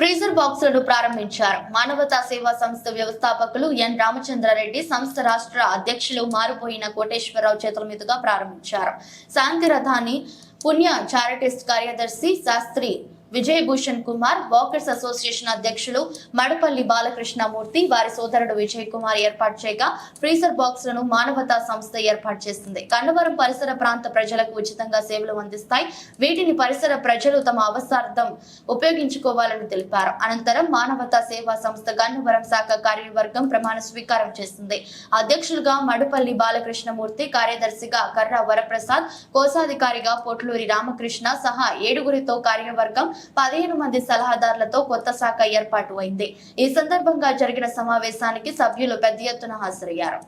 Freezer బాక్సులను ప్రారంభించారు. మానవతా సేవా సంస్థ వ్యవస్థాపకులు ఎన్. రామచంద్రారెడ్డి సంస్థ రాష్ట్ర అధ్యక్షులు మారిపోయిన కోటేశ్వరరావు చేతుల మీదుగా ప్రారంభించారు. శాంతి రథాన్ని పుణ్య చారిటిస్ట్ కార్యదర్శి శాస్త్రి విజయభూషణ్ కుమార్ వాకర్స్ అసోసియేషన్ అధ్యక్షులు మడపల్లి బాలకృష్ణమూర్తి వారి సోదరుడు విజయ్ కుమార్ ఏర్పాటు చేయగా ఫ్రీజర్ బాక్సులను మానవతా సంస్థ ఏర్పాటు చేస్తుంది. కన్నవరం పరిసర ప్రాంత ప్రజలకు ఉచితంగా సేవలు అందిస్తాయి. వీటిని పరిసర ప్రజలు తమ అవసరార్థం ఉపయోగించుకోవాలని తెలిపారు. అనంతరం మానవతా సేవా సంస్థ గన్నవరం శాఖ కార్యవర్గం ప్రమాణ స్వీకారం చేస్తుంది. అధ్యక్షులుగా మడుపల్లి బాలకృష్ణమూర్తి కార్యదర్శిగా కర్ర వరప్రసాద్ కోశాధికారిగా పొట్లూరి రామకృష్ణ సహా ఏడుగురితో కార్యవర్గం పదిహేను మంది సలహాదారులతో కొత్త శాఖ ఏర్పాటు అయింది. ఈ సందర్భంగా జరిగిన సమావేశానికి సభ్యులు పెద్ద ఎత్తున హాజరయ్యారు.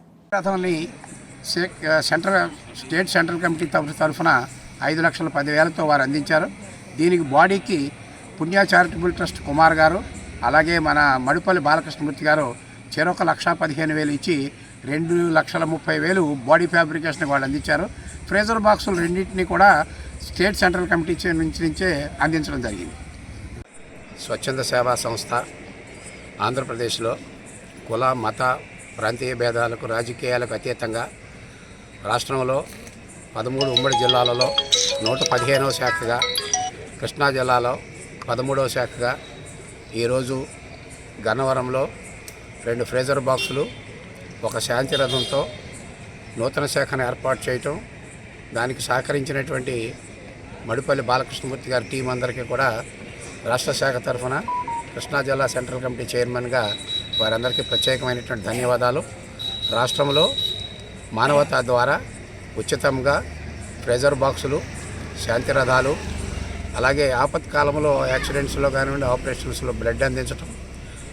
సెంట్రల్ స్టేట్ సెంట్రల్ కమిటీ తరఫున ఐదు లక్షల పదివేలతో వారు అందించారు. దీనికి బాడీకి పుణ్య చారిటబుల్ ట్రస్ట్ కుమార్ గారు అలాగే మన మడుపల్లి బాలకృష్ణమూర్తి గారు చెరొక లక్ష పదిహేను వేలు ఇచ్చి రెండు లక్షల ముప్పై వేలు బాడీ ఫ్యాబ్రికేషన్ వాళ్ళు అందించారు ఫ్రేజర్ బాక్సులు రెండింటినీ కూడా స్టేట్ సెంట్రల్ కమిటీ నుంచి నుంచే అందించడం జరిగింది. స్వచ్ఛంద సేవా సంస్థ ఆంధ్రప్రదేశ్లో కుల మత ప్రాంతీయ భేదాలకు రాజకీయాలకు అతీతంగా రాష్ట్రంలో పదమూడు ఉమ్మడి జిల్లాలలో నూట పదిహేనవ శాఖగా కృష్ణా జిల్లాలో పదమూడవ శాఖగా ఈరోజు గన్నవరంలో రెండు ఫ్రేజర్ బాక్సులు ఒక శాంతి రథంతో నూతన శాఖను ఏర్పాటు చేయటం దానికి సహకరించినటువంటి మడిపల్లి బాలకృష్ణమూర్తి గారి టీం అందరికీ కూడా రాష్ట్ర శాఖ తరఫున కృష్ణా జిల్లా సెంట్రల్ కమిటీ చైర్మన్గా వారందరికీ ప్రత్యేకమైనటువంటి ధన్యవాదాలు. రాష్ట్రంలో మానవతా ద్వారా ఉచితంగా ప్రెజర్ బాక్సులు శాంతి రథాలు అలాగే ఆపత్కాలంలో యాక్సిడెంట్స్లో కానివ్వండి ఆపరేషన్స్లో బ్లడ్ అందించడం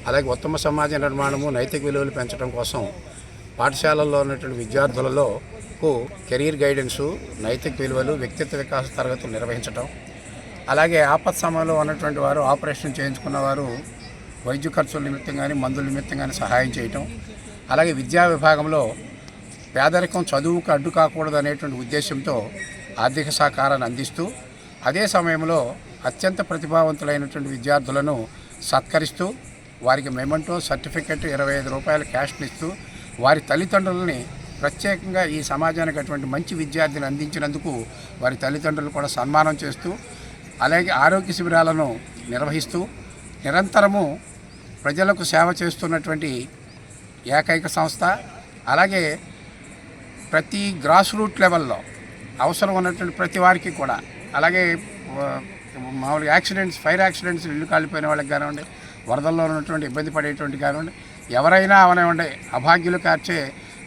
అలాగే ఉత్తమ సమాజ నిర్మాణము నైతిక విలువలు పెంచడం కోసం పాఠశాలల్లో ఉన్నటువంటి విద్యార్థులలో కు కెరీర్ గైడెన్సు నైతిక విలువలు వ్యక్తిత్వ వికాస తరగతులు నిర్వహించడం అలాగే ఆపత్ సమయంలో ఉన్నటువంటి వారు ఆపరేషన్ చేయించుకున్న వారు వైద్య ఖర్చుల నిమిత్తం కానీ మందుల నిమిత్తం కానీ సహాయం చేయటం అలాగే విద్యా విభాగంలో పేదరికం చదువుకు అడ్డు కాకూడదు అనేటువంటి ఉద్దేశంతో ఆర్థిక సహకారాన్ని అందిస్తూ అదే సమయంలో అత్యంత ప్రతిభావంతులైనటువంటి విద్యార్థులను సత్కరిస్తూ వారికి మెమెంటో సర్టిఫికెట్ ఇరవై ఐదు రూపాయల క్యాష్ని ఇస్తూ వారి తల్లిదండ్రులని ప్రత్యేకంగా ఈ సమాజానికి అటువంటి మంచి విద్యార్థిని అందించినందుకు వారి తల్లిదండ్రులు కూడా సన్మానం చేస్తూ అలాగే ఆరోగ్య శిబిరాలను నిర్వహిస్తూ నిరంతరము ప్రజలకు సేవ చేస్తున్నటువంటి ఏకైక సంస్థ. అలాగే ప్రతి గ్రాస్ రూట్ లెవెల్లో అవసరం ఉన్నటువంటి ప్రతి వారికి కూడా అలాగే మామూలు యాక్సిడెంట్స్ ఫైర్ యాక్సిడెంట్స్ ఇల్లు కాలిపోయిన వాళ్ళకి కానివ్వండి వరదల్లో ఉన్నటువంటి ఇబ్బంది పడేటువంటి కానివ్వండి ఎవరైనా అవనివ్వండి అభాగ్యులు కార్చే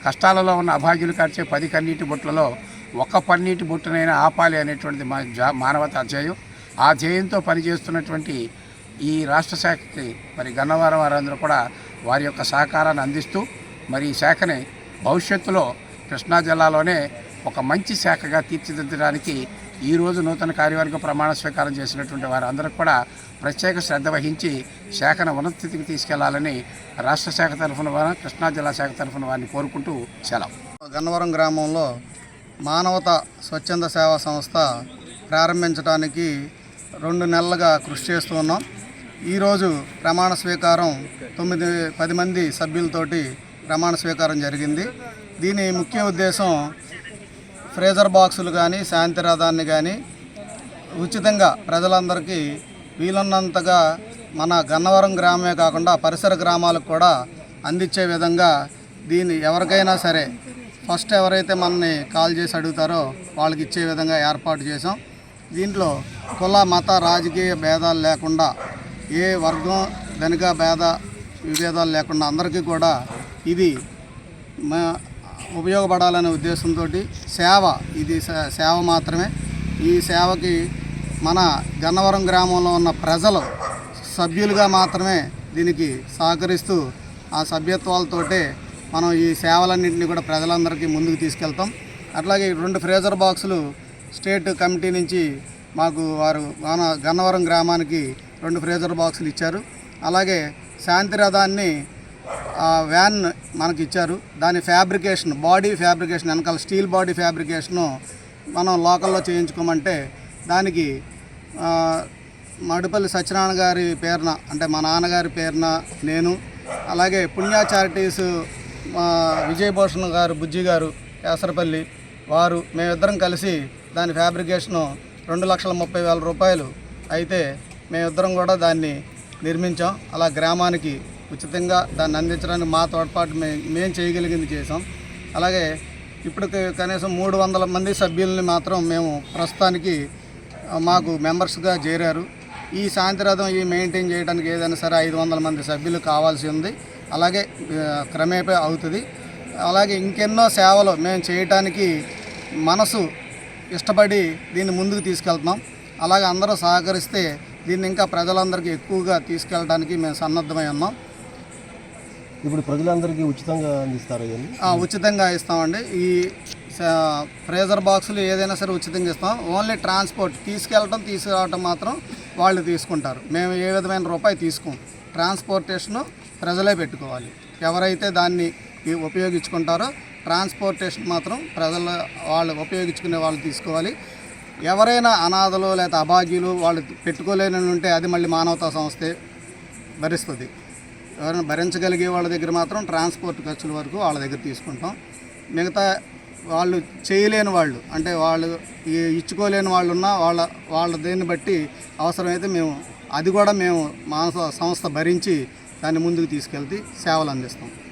కష్టాలలో ఉన్న అభాగ్యులు కార్చే పది కన్నీటి బొట్లలో ఒక్క పన్నీటి బొట్టునైనా ఆపాలి అనేటువంటిది మా జా మానవత ధ్యేయం. ఆ ధ్యేయంతో పనిచేస్తున్నటువంటి ఈ రాష్ట్ర శాఖకి మరి గన్నవరం వారందరూ కూడా వారి యొక్క సహకారాన్ని అందిస్తూ మరి ఈ శాఖని భవిష్యత్తులో కృష్ణా జిల్లాలోనే ఒక మంచి శాఖగా తీర్చిదిద్దడానికి ఈరోజు నూతన కార్యవర్గ ప్రమాణ స్వీకారం చేసినటువంటి వారందరూ కూడా ప్రత్యేక శ్రద్ధ వహించి శాఖను ఉన్నత తీసుకెళ్ళాలని రాష్ట్ర శాఖ తరఫున వారు కృష్ణా జిల్లా శాఖ తరఫున వారిని కోరుకుంటూ సెలవు. గన్నవరం గ్రామంలో మానవత స్వచ్ఛంద సేవా సంస్థ ప్రారంభించడానికి రెండు నెలలుగా కృషి చేస్తూ ఉన్నాం. ఈరోజు ప్రమాణ స్వీకారం తొమ్మిది పది మంది సభ్యులతోటి ప్రమాణ స్వీకారం జరిగింది. దీని ముఖ్య ఉద్దేశం ఫ్రేజర్ బాక్సులు కానీ శాంతి రథాన్ని కానీ ఉచితంగా ప్రజలందరికీ వీలున్నంతగా మన గన్నవరం గ్రామమే కాకుండా పరిసర గ్రామాలకు కూడా అందించే విధంగా దీన్ని ఎవరికైనా సరే ఫస్ట్ ఎవరైతే మనని కాల్ చేసి అడుగుతారో వాళ్ళకి ఇచ్చే విధంగా ఏర్పాటు చేసాం దీంట్లో కుల మత రాజకీయ భేదాలు లేకుండా ఏ వర్గం ధనిక భేద విభేదాలు లేకుండా అందరికీ కూడా ఇది మా ఉపయోగపడాలనే ఉద్దేశంతో సేవ ఇది సేవ మాత్రమే. ఈ సేవకి మన గన్నవరం గ్రామంలో ఉన్న ప్రజలు సభ్యులుగా మాత్రమే దీనికి సహకరిస్తూ ఆ సభ్యత్వాలతోటే మనం ఈ సేవలన్నింటినీ కూడా ప్రజలందరికీ ముందుకు తీసుకెళ్తాం. అట్లాగే రెండు ఫ్రేజర్ బాక్సులు స్టేట్ కమిటీ నుంచి మాకు వారు మన గన్నవరం గ్రామానికి రెండు ఫ్రేజర్ బాక్సులు ఇచ్చారు. అలాగే శాంతి రథాన్ని వ్యాన్ మనకి ఇచ్చారు దాని ఫ్యాబ్రికేషన్ బాడీ ఫ్యాబ్రికేషన్ వెనకాల స్టీల్ బాడీ ఫ్యాబ్రికేషను మనం లోకల్లో చేయించుకోమంటే దానికి మడుపల్లి మడిపల్లి సత్యనారాయణ గారి పేరున అంటే మా నాన్నగారి పేరున నేను అలాగే పుణ్య చారిటీస్ మా విజయభూషణ్ గారు బుజ్జి గారు కేసరపల్లి వారు మేమిద్దరం కలిసి దాని ఫ్యాబ్రికేషను రెండు లక్షల ముప్పై వేల రూపాయలు అయితే మేమిద్దరం కూడా దాన్ని నిర్మించాం. అలా గ్రామానికి ఉచితంగా దాన్ని అందించడానికి మా తోడ్పాటు మే మేము చేయగలిగింది చేసాం అలాగే ఇప్పటికి కనీసం మూడు వందల మంది సభ్యుల్ని మాత్రం మేము ప్రస్తుతానికి మాకు మెంబర్స్గా చేరారు. ఈ సాయంత్రం ఈ మెయింటైన్ చేయడానికి ఏదైనా సరే ఐదు వందల మంది సభ్యులు కావాల్సి ఉంది. అలాగే క్రమేపే అవుతుంది. అలాగే ఇంకెన్నో సేవలు మేము చేయటానికి మనసు ఇష్టపడి దీన్ని ముందుకు తీసుకెళ్తున్నాం. అలాగే అందరూ సహకరిస్తే దీన్ని ఇంకా ప్రజలందరికీ ఎక్కువగా తీసుకెళ్ళడానికి మేము సన్నద్ధమై ఉన్నాం. ఇప్పుడు ప్రజలందరికీ ఉచితంగా అందిస్తారు ఉచితంగా ఇస్తామండి. ఈ ఫ్రేజర్ బాక్సులు ఏదైనా సరే ఉచితంగా ఇస్తాం. ఓన్లీ ట్రాన్స్పోర్ట్ తీసుకెళ్ళటం తీసుకురావటం మాత్రం వాళ్ళు తీసుకుంటారు. మేము ఏ విధమైన రూపాయి తీసుకోం. ట్రాన్స్పోర్టేషను ప్రజలే పెట్టుకోవాలి. ఎవరైతే దాన్ని ఉపయోగించుకుంటారో ట్రాన్స్పోర్టేషన్ మాత్రం ప్రజల వాళ్ళు ఉపయోగించుకునే వాళ్ళు తీసుకోవాలి. ఎవరైనా అనాథలు లేకపోతే అభాగ్యులు వాళ్ళు పెట్టుకోలేని ఉంటే అది మళ్ళీ మానవతా సంస్థే భరిస్తుంది. ఎవరైనా భరించగలిగే వాళ్ళ దగ్గర మాత్రం ట్రాన్స్పోర్ట్ ఖర్చుల వరకు వాళ్ళ దగ్గర తీసుకుంటాం. మిగతా వాళ్ళు చేయలేని వాళ్ళు అంటే వాళ్ళు ఇచ్చుకోలేని వాళ్ళు ఉన్నా వాళ్ళ వాళ్ళ దేన్ని బట్టి అవసరమైతే మేము అది కూడా మేము మా సంస్థ భరించి దాన్ని ముందుకు తీసుకెళ్తే సేవలు అందిస్తాం.